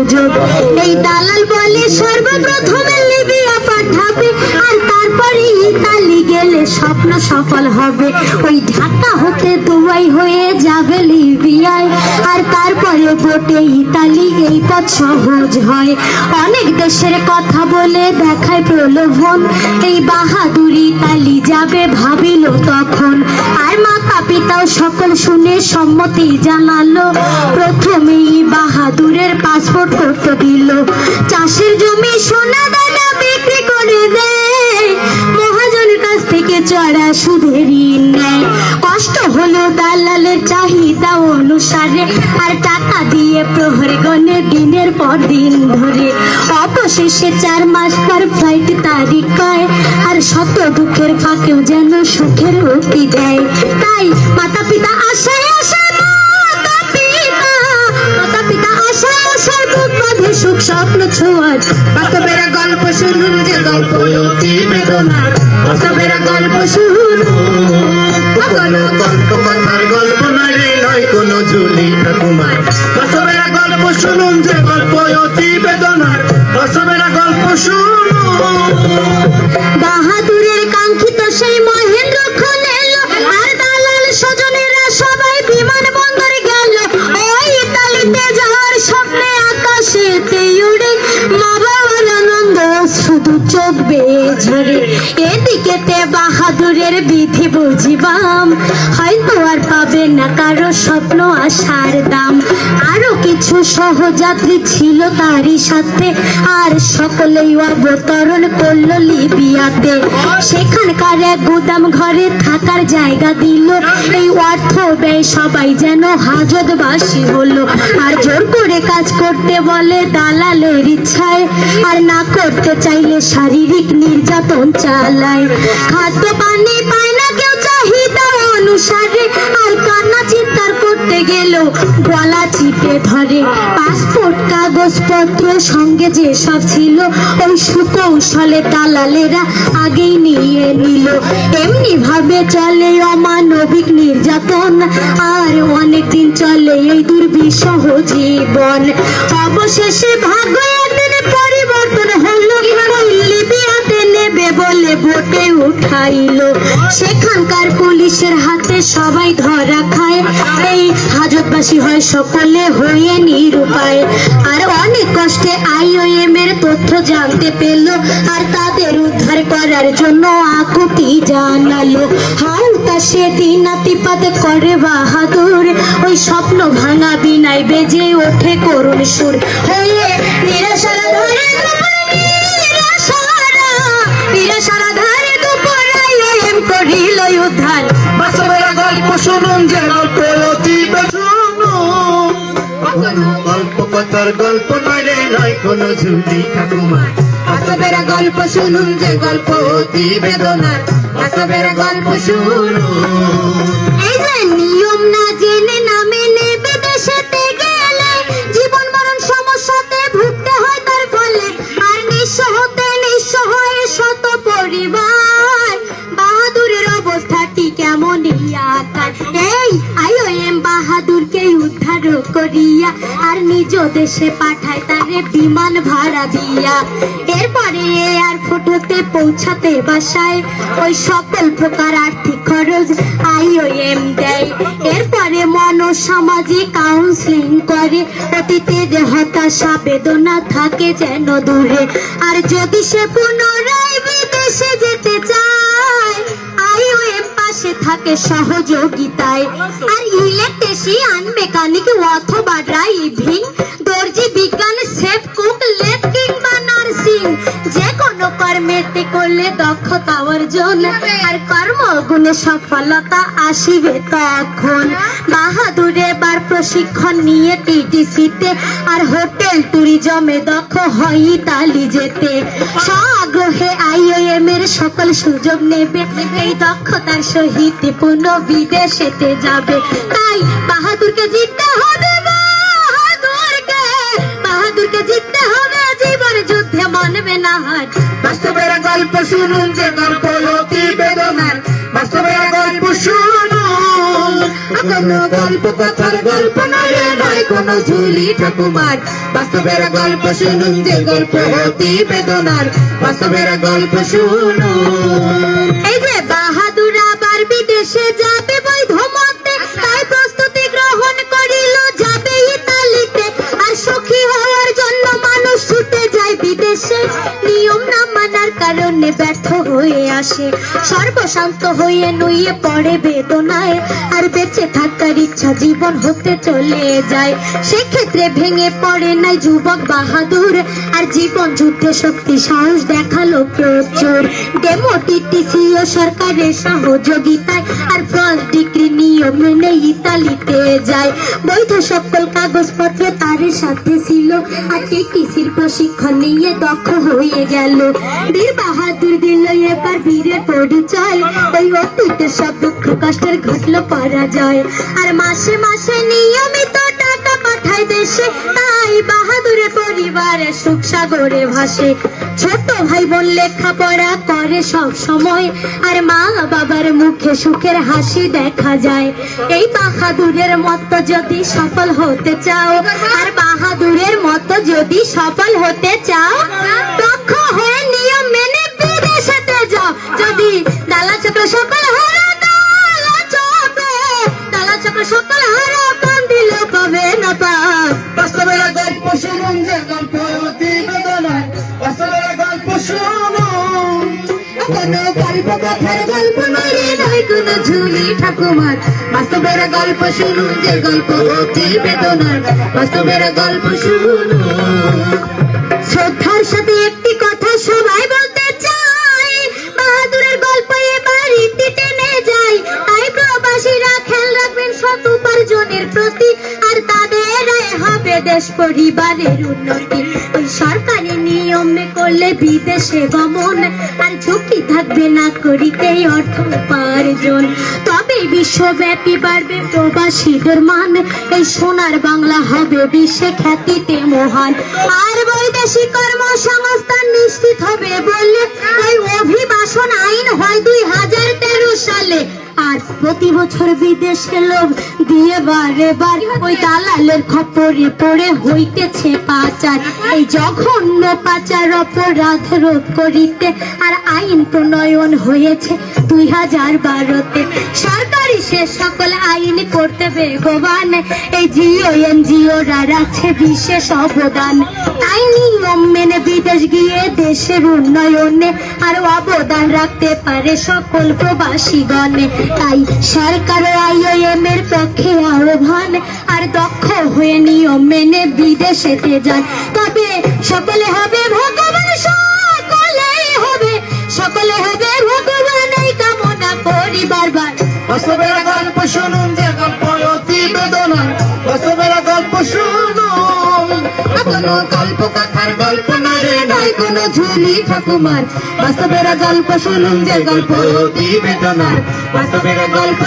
সুযোগ। এই দালাল বলে সর্বপ্রথমে লিবিয়া পাঠাবে আর তারপরে ইতালি গেলে স্বপ্ন সফল হবে। ওই ঢাকা হতে দুবাই হয়ে যাবে লিবিয়ায়, আর তারপরে বোটে ইতালি এই পথ সহজ হয়। অনেক দেশের কথা বলে দেখায় প্রলোভন, এই বাহাদুরি ইতালি যাবে ভাবিল তখন। আর মাতা পিতাও সকল শুনে সম্মতি জানালো, প্রথমেই বাহাদুরের পাসপোর্ট করতে দিল। সুদের নেয় কষ্ট হলো দালালের চাহিদা অনুসারে, আর টাকা দিয়ে প্রহরে গণে দিনের পর দিন ধরে। অবশেষে চার মাস পর ফ্লাইট তারিখ কয়, আর শত দুঃখের ফাঁকেও যেন সুখের উক্তি দেয়। তাই মাতা পিতা আশায় আশায় সুখ স্বপ্ন ছোঁয়ার। বাস্তবের গল্প শুনুন যে গল্প অতি বেদনা বাস্তবের গল্প শুনুন। কোনো গল্প কথার গল্প নয় রে, নয় কোনো ঝুলি ঠাকুমার। বাস্তবের গল্প শুনুন যে গল্প অতি বেদনার। বাস্তবের গল্প শুনুন। বাহাদুরের কাঙ্ক্ষিত সেই ঝরে। এদিকেতে বাহাদুরের বিধি বুঝিবাম। হয়তো আর পাবে না কারও স্বপ্ন আশার দাম। আরও কিছু সহযাত্রী ছিল তারই সাথে। আর সকলেই অবতরণ করল লিবিয়াতে। সেখানকার এক গুদাম ঘরে থাকার জায়গা দিল। এই অর্থ ব্যয় সবাই যেন হাজতবাসী হলো। আর জোর করে কাজ করতে বলে দালালের ইচ্ছায়। আর না করতে চাইলে শারীরিক নির্যাতন চালায়। খাদ্য পানি পায় না কেউ, চাহিদা অনুসারে আর কান্না চিৎকার করতে গেল গলা চিপে ধরে। পাসপোর্ট, কাগজপত্র সঙ্গে যে সব ছিল, ওই সুকৌশলে দালালেরা আগেই নিয়ে নিল। এমনি ভাবে চলে অমানবিক নির্যাতন, আর অনেকদিন চলে এই দুর্বিষহ জীবন। অবশেষে ভাগ্য একদিন পরিবর্তন বলে বোটে উঠাইলো। সেখানকার পুলিশের হাতে সবাই ধরা খায়। এই হাজতবাসী হয় সকলে হয়ে নিরুপায়। আর অনেক কষ্টে আইওএম এর তথ্য জানতে পেল। আর তাদের উদ্ধার করার জন্য আকুতি জানালো। হালকা সেদিন নাতিপাত করে বাহাদুর। ওই স্বপ্ন ভাঙা বিনাই বেজে ওঠে করুণ সুর। হয়ে নিরাশারা উদ্ধার বাস্তবের গল্প শুনুন যে গল্প অতি শুনুন গল্প কথার গল্প নয় রে নয় কোনো ঝুলি ঠাকুমা আসবেরা গল্প শুনুন যে গল্প অতি বেদনার। আসবেরা গল্প শুনুন করিয়া, আর নিজ দেশে পাঠায় তারে বিমান ভাড়া দিয়া। এরপরে এয়ারপোর্ট হতে পৌঁছাতে বাসায় ওই সকল প্রকার আর্থিক খরচ আইওএম দেয়। এরপরে মনোসামাজিক কাউন্সিলিং করে। অতীতের হতাশা বেদনা থাকে যেন দূরে। আর যদি সে পুনরায় বিদেশে যেতে চায় পাশে থাকে সহযোগিতায়। আর ইলেকট্রিশিয়ান মেকানিক, অথবা ড্রাইভিং, দর্জি বিজ্ঞান, সেফ কুক লেট কিংবা নার্সিং। যে কোনো কর্মেতে করলে দক্ষতা অর্জন। আর কর্মগুণে সফলতা আসিবে তখন। বাহাদুরে বার প্রশিক্ষণ নিয়ে টিটিসিতে আর হোটেল ট্যুরিজমে দক্ষ হয় ইতালি যেতে। স্বআগ্রহে আইওএম এর সকল সুযোগ নেবে। এই দক্ষতার সহিত পুনঃ বিদেশেতে যাবে। তাই বাহাদুরকে জিততে হবে, বাহাদুরকে। বাহাদুরকে জিততে হবে, জীবন যুদ্ধে মানবে না হার বাস্তবের গল্প শুনুন, যে গল্প অতি বেদনার। বাস্তবের গল্প শুনুন। কোনো গল্প কথার গল্প নয় নয় কোনো ঝুলি ঠাকুমার। বাস্তবের গল্প শুনুন, যে গল্প অতি বেদনার। বাস্তবের গল্প শুনুন। এই যে বাহাদুর আবার বিদেশে যাবে বৈধ কারণে ব্যর্থ হয়ে আসে। সর্বশান্ত হয়ে নুয়ে পড়ে বেদনায়। আর বেঁচে থাকার ইচ্ছা জীবন হতে চলে যায়। সেক্ষেত্রে ভেঙে পড়ে নাই যুবক বাহাদুর। আর জীবন যুদ্ধে শক্তি সাহস দেখাল প্রচুর। ডেমোটিটিসি ও সরকারের সহযোগিতায় আর ফার্স্ট ডিগ্রি নিয়ম মেনে ইতালিতে যায়। বৈধ সকল কাগজপত্র তার সাথে ছিল। আর টিটিসির প্রশিক্ষণ নিয়ে দক্ষ হয়ে গেল। বীর বাহাদুর দিল এবার বীরের পরিচয় ওই অতীতে সব দুঃখ কষ্টের ঘটলো পরাজয়। আর মাসে মাসে নিয়মিত টাকা পাঠায় দেশে। তাই বাহাদুরের পরিবারে সুখ সাগরে ভাসে। ছোট ভাই বোন লেখাপড়া করে সব সময়। আর মা বাবার মুখে সুখের হাসি দেখা যায়। এই বাহাদুরের মতো যদি সফল হতে চাও, আর বাহাদুরের মতো যদি সফল হতে চাও, দক্ষ হয়ে যদি চক্র সফল হারা ডালা চক্র ডালা চক্র সফল হারা পান দিলে পাবে না পাপ বাস্তবের গল্প শুনুন যে গল্প অতি বেদনার। বাস্তবের গল্প শুনুন। কোনো গল্প কথার গল্প নয় রে, নয় কোনো ঝুলি ঠাকুমার। বাস্তবের গল্প শুনুন যে গল্প অতি বেদনার। বাস্তবের গল্প শুনুন। শ্রদ্ধার সাথে একটি কথা সবাই উপার্জনের প্রতি, আর তাদের হবে দেশ পরিবারের উন্নতি। ওই সরকারি নিয়মে করলে বিদেশে গমন, আর ঝুঁকি থাকবে না করিতে অর্থ উপার্জন। তবে বিশ্বব্যাপী বাড়বে প্রবাসীদের মান এই সোনার বাংলা হবে বিশ্বে খ্যাতিতে মহান। আর বৈদেশিক কর্মসংস্থান নিশ্চিত হবে বললে ওই অভিবাসন আইন হয় দুই হাজার তেরো আর প্রতি বছর বিদেশে লোক দিয়ে বারে বার ওই দালালের খপরে পড়ে হইতেছে পাচার। এই জঘন্য পাচার অপরাধ রোধ করিতে আর আইন প্রণয়ন হয়েছে দুই হাজার বারোতে। সরকারি সে সকল আইন করতে বেগবান। এই জিও এনজিওরা রাখছে বিশেষ অবদান। তাই নিয়ম মেনে বিদেশ গিয়ে দেশের উন্নয়নে আর অবদান রাখতে পারে সকল প্রবাসীগণে। তাই সরকার আইওএম এর পক্ষে আহ্বান আর দক্ষ হয়ে নিয়ম মেনে বিদেশেতে যান। তবে সকলে হবে ভগবান সকলেই হবে, সকলে হবে ভগবান, এই কামনা করি বারবার। শুনুন। কোনো গল্প কথার গল্প না রে, নয় কোনো ঝুলি ঠাকুমার। বাস্তবের গল্প শুনুন যে গল্প বেদনার। বাস্তবের গল্প